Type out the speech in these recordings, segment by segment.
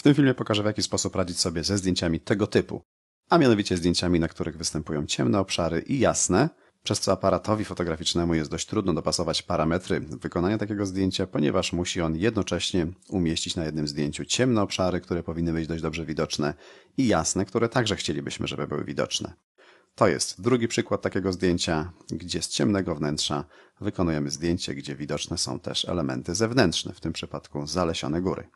W tym filmie pokażę w jaki sposób radzić sobie ze zdjęciami tego typu, a mianowicie zdjęciami, na których występują ciemne obszary i jasne, przez co aparatowi fotograficznemu jest dość trudno dopasować parametry wykonania takiego zdjęcia, ponieważ musi on jednocześnie umieścić na jednym zdjęciu ciemne obszary, które powinny być dość dobrze widoczne i jasne, które także chcielibyśmy, żeby były widoczne. To jest drugi przykład takiego zdjęcia, gdzie z ciemnego wnętrza wykonujemy zdjęcie, gdzie widoczne są też elementy zewnętrzne, w tym przypadku zalesione góry.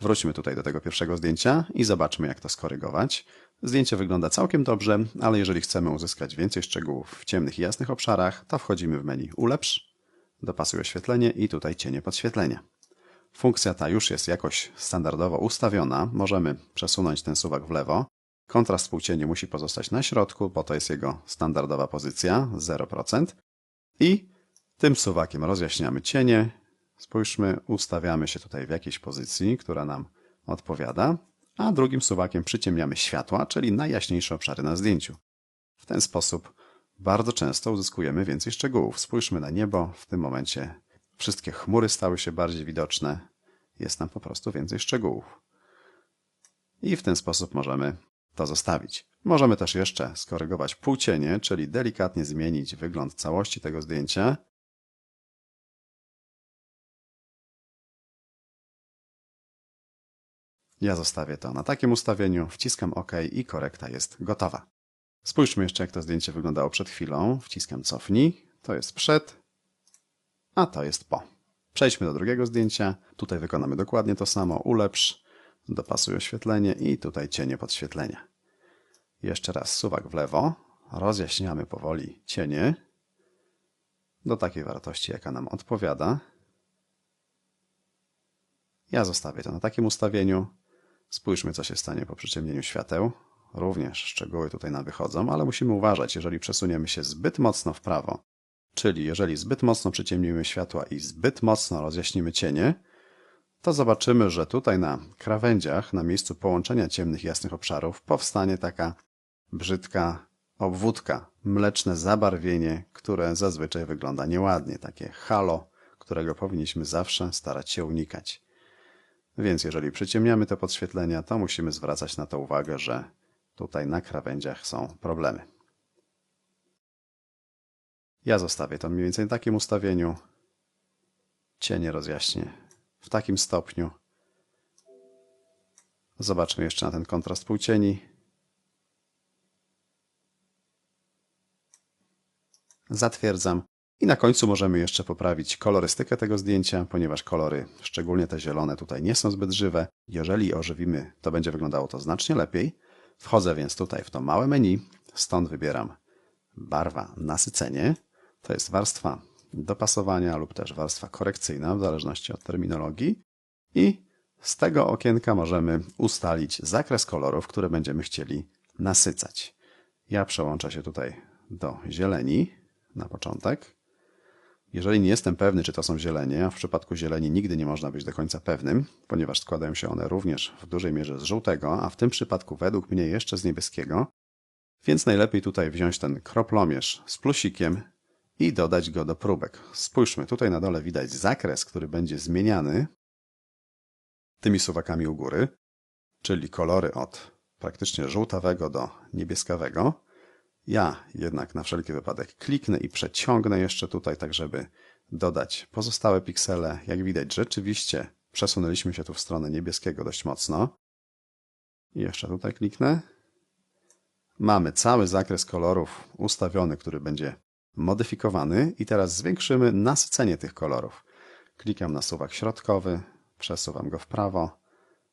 Wróćmy tutaj do tego pierwszego zdjęcia i zobaczmy, jak to skorygować. Zdjęcie wygląda całkiem dobrze, ale jeżeli chcemy uzyskać więcej szczegółów w ciemnych i jasnych obszarach, to wchodzimy w menu Ulepsz, dopasuj oświetlenie i tutaj cienie podświetlenia. Funkcja ta już jest jakoś standardowo ustawiona. Możemy przesunąć ten suwak w lewo. Kontrast współcieni musi pozostać na środku, bo to jest jego standardowa pozycja 0%. I tym suwakiem rozjaśniamy cienie. Spójrzmy, ustawiamy się tutaj w jakiejś pozycji, która nam odpowiada a drugim suwakiem przyciemniamy światła, czyli najjaśniejsze obszary na zdjęciu. W ten sposób bardzo często uzyskujemy więcej szczegółów. Spójrzmy na niebo, w tym momencie wszystkie chmury stały się bardziej widoczne, jest nam po prostu więcej szczegółów. I w ten sposób możemy to zostawić. Możemy też jeszcze skorygować półcienie, czyli delikatnie zmienić wygląd całości tego zdjęcia Ja zostawię to na takim ustawieniu, wciskam OK i korekta jest gotowa. Spójrzmy jeszcze, jak to zdjęcie wyglądało przed chwilą. Wciskam cofnij, to jest przed, a to jest po. Przejdźmy do drugiego zdjęcia. Tutaj wykonamy dokładnie to samo. Ulepsz, dopasuj oświetlenie i tutaj cienie podświetlenia. Jeszcze raz suwak w lewo. Rozjaśniamy powoli cienie do takiej wartości, jaka nam odpowiada. Ja zostawię to na takim ustawieniu. Spójrzmy, co się stanie po przyciemnieniu świateł. Również szczegóły tutaj nam wychodzą, ale musimy uważać, jeżeli przesuniemy się zbyt mocno w prawo, czyli jeżeli zbyt mocno przyciemnimy światła i zbyt mocno rozjaśnimy cienie, to zobaczymy, że tutaj na krawędziach, na miejscu połączenia ciemnych i jasnych obszarów, powstanie taka brzydka obwódka, mleczne zabarwienie, które zazwyczaj wygląda nieładnie, takie halo, którego powinniśmy zawsze starać się unikać. Więc jeżeli przyciemniamy te podświetlenia, to musimy zwracać na to uwagę, że tutaj na krawędziach są problemy. Ja zostawię to mniej więcej w takim ustawieniu. Cienie rozjaśnię w takim stopniu. Zobaczmy jeszcze na ten kontrast półcieni. Zatwierdzam. I na końcu możemy jeszcze poprawić kolorystykę tego zdjęcia, ponieważ kolory, szczególnie te zielone tutaj nie są zbyt żywe. Jeżeli ożywimy, to będzie wyglądało to znacznie lepiej. Wchodzę więc tutaj w to małe menu, stąd wybieram barwa nasycenie. To jest warstwa dopasowania lub też warstwa korekcyjna, w zależności od terminologii. I z tego okienka możemy ustalić zakres kolorów, które będziemy chcieli nasycać. Ja przełączę się tutaj do zieleni na początek. Jeżeli nie jestem pewny, czy to są zielenie, a w przypadku zieleni nigdy nie można być do końca pewnym, ponieważ składają się one również w dużej mierze z żółtego, a w tym przypadku według mnie jeszcze z niebieskiego, więc najlepiej tutaj wziąć ten kroplomierz z plusikiem i dodać go do próbek. Spójrzmy, tutaj na dole widać zakres, który będzie zmieniany tymi suwakami u góry, czyli kolory od praktycznie żółtawego do niebieskawego. Ja jednak na wszelki wypadek kliknę i przeciągnę jeszcze tutaj, tak żeby dodać pozostałe piksele. Jak widać, rzeczywiście przesunęliśmy się tu w stronę niebieskiego dość mocno. I jeszcze tutaj kliknę. Mamy cały zakres kolorów ustawiony, który będzie modyfikowany i teraz zwiększymy nasycenie tych kolorów. Klikam na suwak środkowy, przesuwam go w prawo,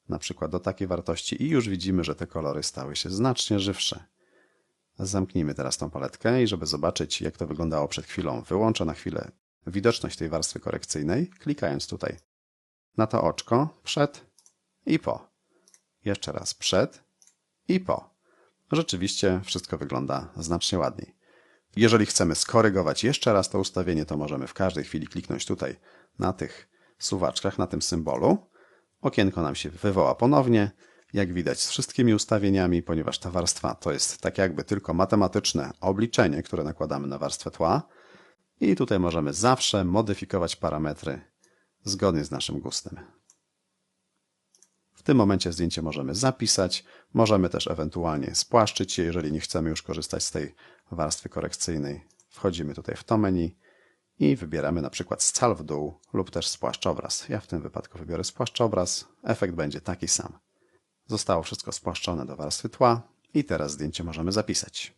na przykład do takiej wartości i już widzimy, że te kolory stały się znacznie żywsze. Zamknijmy teraz tą paletkę i żeby zobaczyć, jak to wyglądało przed chwilą, wyłączę na chwilę widoczność tej warstwy korekcyjnej, klikając tutaj na to oczko, przed i po. Jeszcze raz przed i po. Rzeczywiście wszystko wygląda znacznie ładniej. Jeżeli chcemy skorygować jeszcze raz to ustawienie, to możemy w każdej chwili kliknąć tutaj na tych suwaczkach, na tym symbolu. Okienko nam się wywoła ponownie jak widać z wszystkimi ustawieniami, ponieważ ta warstwa to jest tak jakby tylko matematyczne obliczenie, które nakładamy na warstwę tła. I tutaj możemy zawsze modyfikować parametry zgodnie z naszym gustem. W tym momencie zdjęcie możemy zapisać, możemy też ewentualnie spłaszczyć je, jeżeli nie chcemy już korzystać z tej warstwy korekcyjnej. Wchodzimy tutaj w to menu i wybieramy na przykład scal w dół lub też spłaszcz obraz. Ja w tym wypadku wybiorę spłaszcz obraz. Efekt będzie taki sam. Zostało wszystko spłaszczone do warstwy tła i teraz zdjęcie możemy zapisać.